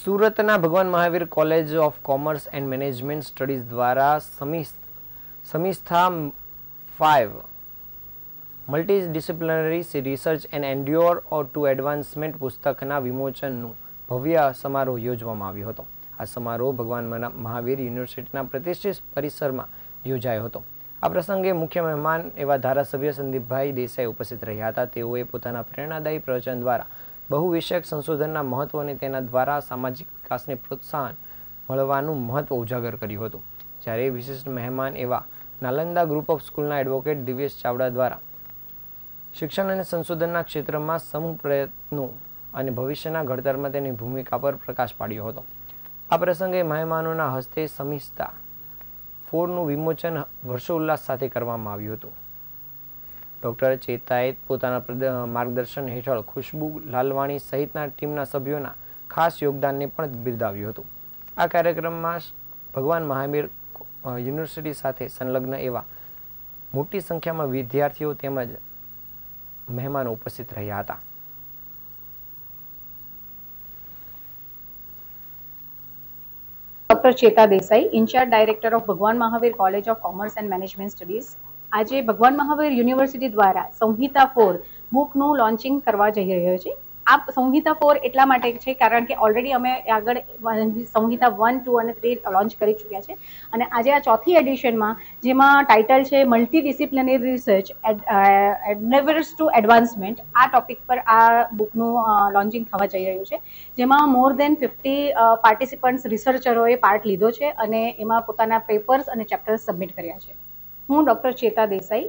સુરતના Bhagwan Mahavir college of commerce and management studies દ્વારા સમિસ્થા five multi disciplinary research and endeavour or to advancement પુસ્તકના વિમોચનનું ભવ્ય સમારોહ યોજવામાં આવ્યો હતો. આ સમારોહ ભગવાન મહાવીર યુનિવર્સિટીના પ્રતિષ્ઠિત પરિસરમાં યોજાયો હતો. આ પ્રસંગે મુખ્ય મહેમાન એવા ધારાસભ્ય સંદીપભાઈ દેસાઈ ઉપસ્થિત રહ્યા હતા. તેઓએ પોતાના પ્રેરણાદાયી પ્રવચન દ્વારા બહુ વિષયક સંશોધનના મહત્વ અને તેના દ્વારા સામાજિક વિકાસને પ્રોત્સાહન મળવાનું મહત્વ ઉજાગર કર્યું હતું. જ્યારે વિશિષ્ટ મહેમાન એવા નાલંદા ગ્રુપ ઓફ સ્કૂલના એડવોકેટ દિવ્યેશ ચાવડા દ્વારા શિક્ષણ અને સંશોધનના ક્ષેત્રમાં સમૂહ પ્રયત્નો અને ભવિષ્યના ઘડતરમાં તેની ભૂમિકા પર પ્રકાશ પાડ્યો હતો. આ પ્રસંગે મહેમાનોના હસ્તે સમિસ્તા ફોરનું વિમોચન હર્ષોલ્લાસ સાથે કરવામાં આવ્યું હતું. ડોક્ટર ચેતાએ પોતાના માર્ગદર્શન હેઠળ ખુશ્બુ લાલવાણી સહિતના ટીમના સભ્યોના ખાસ યોગદાનને પણ બિરદાવ્યું હતું. આ કાર્યક્રમમાં ભગવાન મહાવીર યુનિવર્સિટી સાથે સંલગ્ન એવા મોટી સંખ્યામાં વિદ્યાર્થીઓ તેમજ મહેમાનો ઉપસ્થિત રહ્યા હતા. ડોક્ટર ચેતા Desai, in charge director of Bhagwan Mahavir college of commerce and management studies આજે ભગવાન મહાવીર યુનિવર્સિટી દ્વારા સંહિતા ફોર બુકનું લોન્ચિંગ કરવા જઈ રહ્યો છે. આ સંહિતા ફોર એટલા માટે છે કારણ કે ઓલરેડી અમે આગળ સંહિતા વન ટુ અને થ્રી લોન્ચ કરી ચૂક્યા છે. અને આજે આ ચોથી એડિશનમાં જેમાં ટાઇટલ છે multi disciplinary research endeavours to advancement આ ટોપિક પર આ બુકનું લોન્ચિંગ થવા જઈ રહ્યું છે. જેમાં મોર દેન ફિફ્ટી પાર્ટિસિપન્ટ્સ રિસર્ચરોએ પાર્ટ લીધો છે અને એમાં પોતાના પેપર્સ અને ચેપ્ટર્સ સબમિટ કર્યા છે. હું ડૉક્ટર ચેતા દેસાઈ